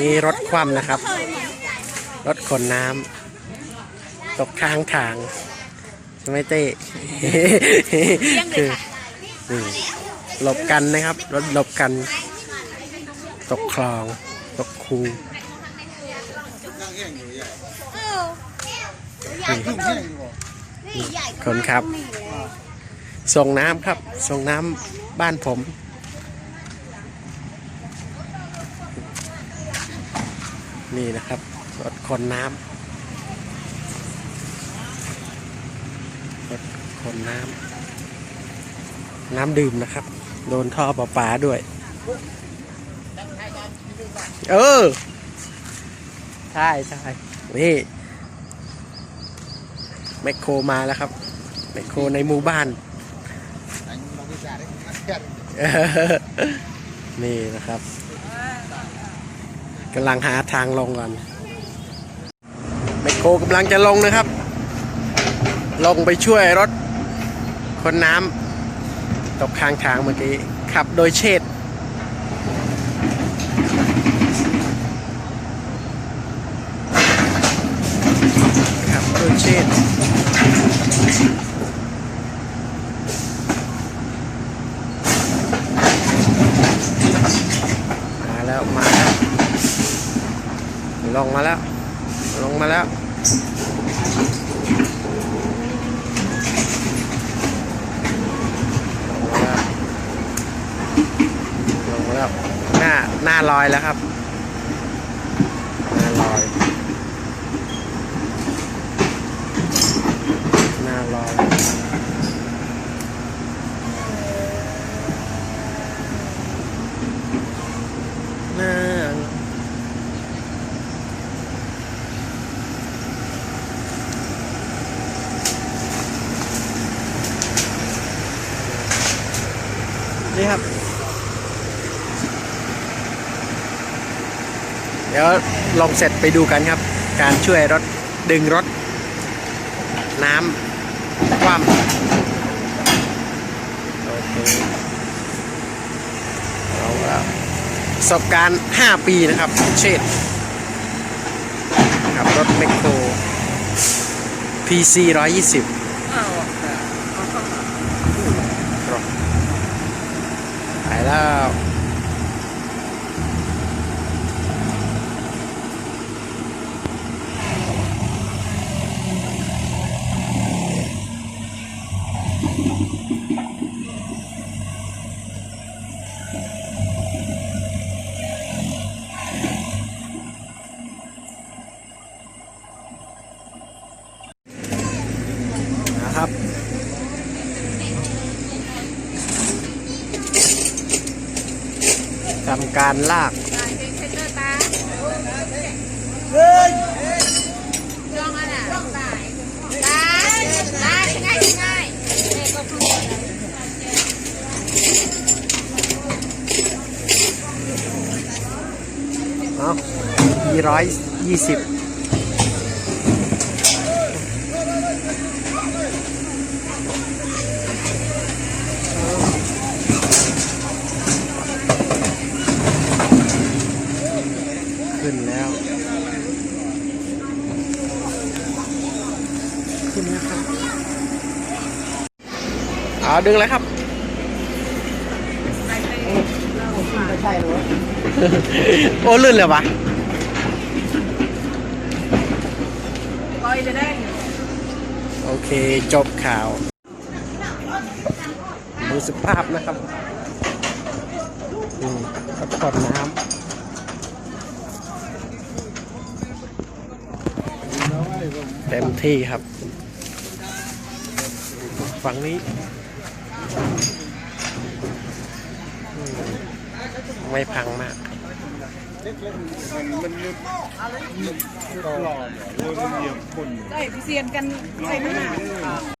นี่รถคว่ำนะครับ รถขนน้ำตกข้างทางใช่ไหมเต้คือนี่หลบกันนะครับ รถหลบกัน ตกคลอง ตกคูนี่คนครับ ส่งน้ำครับ ส่งน้ำบ้านผม นี่นะครับรถขนน้ำรถขนน้ำน้ำดื่มนะครับ โดนท่อประปาด้วย เออ ใช่ใช่นี่แมคโครมาแล้วครับแมคโครในหมู่บ้านนี่นะครับ กำลังหาทางลงก่อนแมคโครกำลังจะลงนะครับ ลงไปช่วยรถคนน้ำตกข้างทางเมื่อกี้ ขับโดยเชษขับโดยเชษมาแล้วมา ล้วลงมาแล้ว ลงมาแล้ว ลงมาแล้ว หน้า หน้าลอยแล้วครับ หน้าลอย หน้าลอย หน้าลอย นี่ครับ เดี๋ยวลงเสร็จไปดูกันครับ การช่วยรถดึงรถ น้ำคว่ำโอเคเอาประสบการณ์ 5 ปีนะครับ เชษฐ์ขับรถแมคโคร PC 120ไป แล้วนะ ทำการลากเนาะยี่ร้อยยี่สิบ ขึ้นแล้ว ขึ้นแล้วครับเอาดึงเลยครับไม่ใช่หรอโอ้ลื่นเลยวะปล่อยจะได้ โอเค จบข่าว ดูสภาพนะครับ อืมก็กดน้ำ ต็มที่ครับ ฝั่งนี้ ไม่พังมากมันมันลึกหลอดเลยมันเหยียบคนใส่พิเศษกันใส่ไม่หนา